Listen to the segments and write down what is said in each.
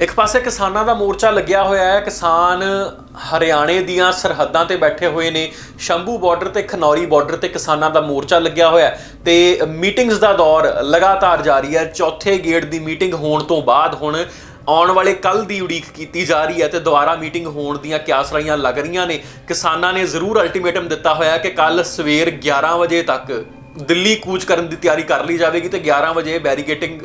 ਇੱਕ ਪਾਸੇ ਕਿਸਾਨਾਂ ਦਾ ਮੋਰਚਾ ਲੱਗਿਆ ਹੋਇਆ ਹੈ। ਕਿਸਾਨ ਹਰਿਆਣੇ ਦੀਆਂ ਸਰਹੱਦਾਂ ਤੇ ਬੈਠੇ ਹੋਏ ਨੇ। ਸ਼ੰਭੂ ਬਾਰਡਰ ਤੇ ਖਨੌਰੀ ਬਾਰਡਰ ਤੇ ਕਿਸਾਨਾਂ ਦਾ ਮੋਰਚਾ ਲੱਗਿਆ ਹੋਇਆ ਹੈ ਤੇ ਮੀਟਿੰਗਸ ਦਾ ਦੌਰ ਲਗਾਤਾਰ ਜਾਰੀ ਹੈ। ਚੌਥੇ ਗੇੜ ਦੀ ਮੀਟਿੰਗ ਹੋਣ ਤੋਂ ਬਾਅਦ ਹੁਣ ਆਉਣ ਵਾਲੇ ਕੱਲ ਦੀ ਉਡੀਕ ਕੀਤੀ ਜਾ ਰਹੀ ਹੈ ਤੇ ਦੁਬਾਰਾ ਮੀਟਿੰਗ ਹੋਣ ਦੀਆਂ ਕਿਆਸਰਾਈਆਂ ਲੱਗ ਰਹੀਆਂ ਨੇ। ਕਿਸਾਨਾਂ ਨੇ ਜ਼ਰੂਰ ਅਲਟੀਮੇਟਮ ਦਿੱਤਾ ਹੋਇਆ ਕਿ ਕੱਲ ਸਵੇਰ 11 ਵਜੇ ਤੱਕ ਦਿੱਲੀ ਕੂਚ ਕਰਨ ਦੀ ਤਿਆਰੀ ਕਰ ਲਈ ਜਾਵੇਗੀ ਤੇ 11 ਵਜੇ ਬੈਰੀਕੇਟਿੰਗ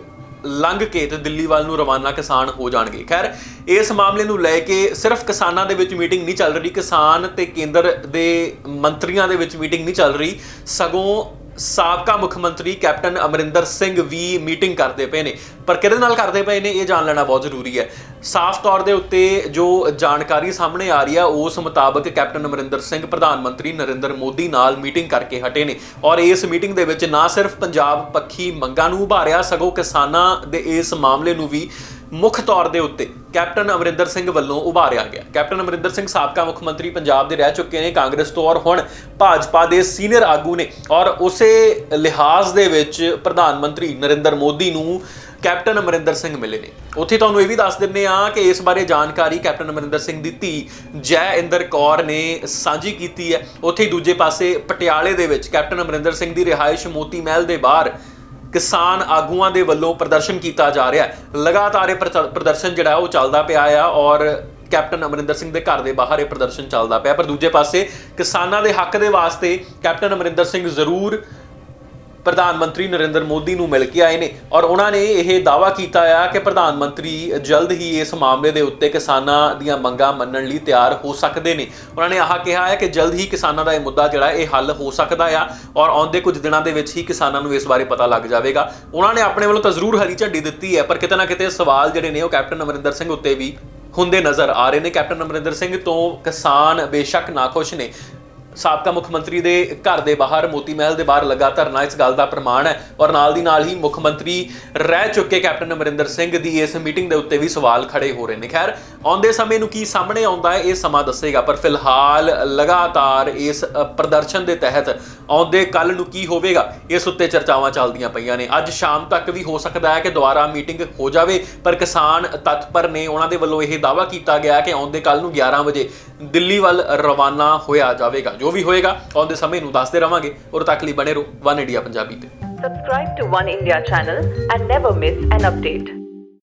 ਲੰਘ ਕੇ ਤੇ ਦਿੱਲੀ ਵੱਲ ਨੂੰ ਰਵਾਨਾ ਕਿਸਾਨ ਹੋ ਜਾਣਗੇ। ਖੈਰ, ਇਸ ਮਾਮਲੇ ਨੂੰ ਲੈ ਕੇ ਸਿਰਫ ਕਿਸਾਨਾਂ ਦੇ ਵਿੱਚ ਮੀਟਿੰਗ ਨਹੀਂ ਚੱਲ ਰਹੀ। ਕਿਸਾਨ ਤੇ ਕੇਂਦਰ ਦੇ ਮੰਤਰੀਆਂ ਦੇ ਵਿੱਚ ਮੀਟਿੰਗ ਨਹੀਂ ਚੱਲ ਰਹੀ। ਸਗੋਂ ਸਾਬਕਾ ਮੁੱਖ ਮੰਤਰੀ ਕੈਪਟਨ ਅਮਰਿੰਦਰ ਸਿੰਘ ਵੀ ਮੀਟਿੰਗ ਕਰਦੇ ਪਏ ਨੇ। ਪਰ ਕਿਹਦੇ ਨਾਲ ਕਰਦੇ ਪਏ ਨੇ, ਇਹ ਜਾਣ ਲੈਣਾ ਬਹੁਤ ਜ਼ਰੂਰੀ ਹੈ। ਸਾਫ਼ ਤੌਰ ਦੇ ਉੱਤੇ ਜੋ ਜਾਣਕਾਰੀ ਸਾਹਮਣੇ ਆ ਰਹੀ ਹੈ ਉਸ ਮੁਤਾਬਕ ਕੈਪਟਨ ਅਮਰਿੰਦਰ ਸਿੰਘ, ਪ੍ਰਧਾਨ ਮੰਤਰੀ ਨਰਿੰਦਰ ਮੋਦੀ ਨਾਲ ਮੀਟਿੰਗ ਕਰਕੇ ਹਟੇ ਨੇ। ਔਰ ਇਸ ਮੀਟਿੰਗ ਦੇ ਵਿੱਚ ਨਾ ਸਿਰਫ ਪੰਜਾਬ ਪੱਖੀ ਮੰਗਾਂ ਨੂੰ ਉਭਾਰਿਆ, ਸਗੋਂ ਕਿਸਾਨਾਂ ਦੇ ਇਸ ਮਾਮਲੇ ਨੂੰ ਵੀ ਮੁੱਖ ਤੌਰ ਦੇ ਉੱਤੇ ਕੈਪਟਨ ਅਮਰਿੰਦਰ ਸਿੰਘ ਵੱਲੋਂ ਉਭਾਰਿਆ ਗਿਆ। ਕੈਪਟਨ ਅਮਰਿੰਦਰ ਸਿੰਘ ਸਾਬਕਾ ਮੁੱਖ ਮੰਤਰੀ ਪੰਜਾਬ ਦੇ ਰਹਿ ਚੁੱਕੇ ਨੇ। ਕਾਂਗਰਸ ਤੋਂ ਔਰ ਹੁਣ ਭਾਜਪਾ ਦੇ ਸੀਨੀਅਰ ਆਗੂ ਨੇ। ਔਰ ਉਸੇ ਲਿਹਾਜ਼ ਦੇ ਵਿੱਚ ਪ੍ਰਧਾਨ ਮੰਤਰੀ ਨਰਿੰਦਰ ਮੋਦੀ ਨੂੰ ਕੈਪਟਨ ਅਮਰਿੰਦਰ ਸਿੰਘ ਮਿਲੇ ਨੇ। ਉੱਥੇ ਤੁਹਾਨੂੰ ਇਹ ਵੀ ਦੱਸ ਦਿੰਨੇ ਆ ਕਿ ਇਸ ਬਾਰੇ ਜਾਣਕਾਰੀ ਕੈਪਟਨ ਅਮਰਿੰਦਰ ਸਿੰਘ ਦੀ ਧੀ ਜੈ ਇੰਦਰ ਕੌਰ ਨੇ ਸਾਂਝੀ ਕੀਤੀ ਹੈ। ਉੱਥੇ ਹੀ ਦੂਜੇ ਪਾਸੇ ਪਟਿਆਲੇ ਦੇ ਵਿੱਚ ਕੈਪਟਨ ਅਮਰਿੰਦਰ ਸਿੰਘ ਦੀ ਰਿਹਾਇਸ਼ ਮੋਤੀ ਮਹਿਲ ਦੇ ਬਾਹਰ ਕਿਸਾਨ ਆਗੂਆਂ ਦੇ ਵੱਲੋਂ ਪ੍ਰਦਰਸ਼ਨ ਕੀਤਾ ਜਾ ਰਿਹਾ ਹੈ। ਲਗਾਤਾਰ ਇਹ ਪ੍ਰਚ- ਪ੍ਰਦਰਸ਼ਨ ਜਿਹੜਾ ਉਹ ਚੱਲਦਾ ਪਿਆ ਆ ਔਰ ਕੈਪਟਨ ਅਮਰਿੰਦਰ ਸਿੰਘ ਦੇ ਘਰ ਦੇ ਬਾਹਰ ਇਹ ਪ੍ਰਦਰਸ਼ਨ ਚੱਲਦਾ ਪਿਆ। ਪਰ ਦੂਜੇ ਪਾਸੇ ਕਿਸਾਨਾਂ ਦੇ ਹੱਕ ਦੇ ਵਾਸਤੇ ਕੈਪਟਨ ਅਮਰਿੰਦਰ ਸਿੰਘ ਜ਼ਰੂਰ ਪ੍ਰਧਾਨ ਮੰਤਰੀ ਨਰਿੰਦਰ ਮੋਦੀ ਨੂੰ ਮਿਲ ਕੇ ਆਏ ਨੇ ਔਰ ਉਹਨਾਂ ਨੇ ਇਹ ਦਾਵਾ ਕੀਤਾ ਆ ਕਿ ਪ੍ਰਧਾਨ ਮੰਤਰੀ ਜਲਦ ਹੀ ਇਸ ਮਾਮਲੇ ਦੇ ਉੱਤੇ ਕਿਸਾਨਾਂ ਦੀਆਂ ਮੰਗਾਂ ਮੰਨਣ ਲਈ ਤਿਆਰ ਹੋ ਸਕਦੇ ਨੇ। ਉਹਨਾਂ ਨੇ ਆਹ ਕਿਹਾ ਹੈ ਕਿ ਜਲਦ ਹੀ ਕਿਸਾਨਾਂ ਦਾ ਇਹ ਮੁੱਦਾ ਜਿਹੜਾ ਇਹ ਹੱਲ ਹੋ ਸਕਦਾ ਆ ਔਰ ਆਉਂਦੇ ਕੁਝ ਦਿਨਾਂ ਦੇ ਵਿੱਚ ਹੀ ਕਿਸਾਨਾਂ ਨੂੰ ਇਸ ਬਾਰੇ ਪਤਾ ਲੱਗ ਜਾਵੇਗਾ। ਉਹਨਾਂ ਨੇ ਆਪਣੇ ਵੱਲੋਂ ਤਾਂ ਜ਼ਰੂਰ ਹਰੀ ਝੰਡੀ ਦਿੱਤੀ ਹੈ, ਪਰ ਕਿਤੇ ਨਾ ਕਿਤੇ ਸਵਾਲ ਜਿਹੜੇ ਨੇ ਉਹ ਕੈਪਟਨ ਅਮਰਿੰਦਰ ਸਿੰਘ ਉੱਤੇ ਵੀ ਹੁੰਦੇ ਨਜ਼ਰ ਆ ਰਹੇ ਨੇ। ਕੈਪਟਨ ਅਮਰਿੰਦਰ ਸਿੰਘ ਤੋਂ ਕਿਸਾਨ ਬੇਸ਼ੱਕ ਨਾਖੁਸ਼ ਨੇ। ਸਾਬਕਾ ਮੁੱਖ ਮੰਤਰੀ ਦੇ ਘਰ ਦੇ ਬਾਹਰ ਮੋਤੀ ਮਹਿਲ ਦੇ ਬਾਹਰ ਲੱਗਾ ਧਰਨਾ ਇਸ ਗੱਲ ਦਾ ਪ੍ਰਮਾਣ ਹੈ ਔਰ ਨਾਲ ਦੀ ਨਾਲ ਹੀ ਮੁੱਖ ਮੰਤਰੀ ਰਹਿ ਚੁੱਕੇ ਕੈਪਟਨ ਅਮਰਿੰਦਰ ਸਿੰਘ ਦੀ ਇਸ ਮੀਟਿੰਗ ਦੇ ਉੱਤੇ ਵੀ ਸਵਾਲ ਖੜੇ ਹੋ ਰਹੇ ਨੇ। ਖੈਰ ਆਉਂਦੇ ਸਮੇਂ ਨੂੰ ਕੀ ਸਾਹਮਣੇ ਆਉਂਦਾ ਹੈ, ਇਹ ਸਮਾਂ ਦੱਸੇਗਾ। ਪਰ ਫਿਲਹਾਲ ਲਗਾਤਾਰ ਇਸ ਪ੍ਰਦਰਸ਼ਨ ਦੇ ਤਹਿਤ ਆਉਂਦੇ ਕੱਲ ਨੂੰ ਕੀ ਹੋਵੇਗਾ, ਇਸ ਉੱਤੇ ਚਰਚਾਵਾਂ ਚੱਲਦੀਆਂ ਪਈਆਂ ਨੇ। ਅੱਜ ਸ਼ਾਮ ਤੱਕ ਵੀ ਹੋ ਸਕਦਾ ਹੈ ਕਿ ਦੁਬਾਰਾ ਮੀਟਿੰਗ ਹੋ ਜਾਵੇ, ਪਰ ਕਿਸਾਨ ਤਤਪਰ ਨੇ ਉਹਨਾਂ ਦੇ ਵੱਲੋਂ ਇਹ ਦਾਵਾ ਕੀਤਾ ਗਿਆ ਕਿ ਆਉਂਦੇ ਕੱਲ ਨੂੰ 11 ਵਜੇ ਦਿੱਲੀ ਵੱਲ ਰਵਾਨਾ ਹੋਇਆ ਜਾਵੇਗਾ। ਜੋ ਵੀ ਹੋਏਗਾ, ਆਉਂਦੇ ਸਮੇਂ ਨੂੰ ਦੱਸਦੇ ਰਵਾਂਗੇ। ਔਰ ਤੱਕ ਲਈ ਬਣੇ ਰਹੋ, ਵਨ ਇੰਡੀਆ ਪੰਜਾਬੀ ਤੇ। Subscribe to One India channel and never miss an update.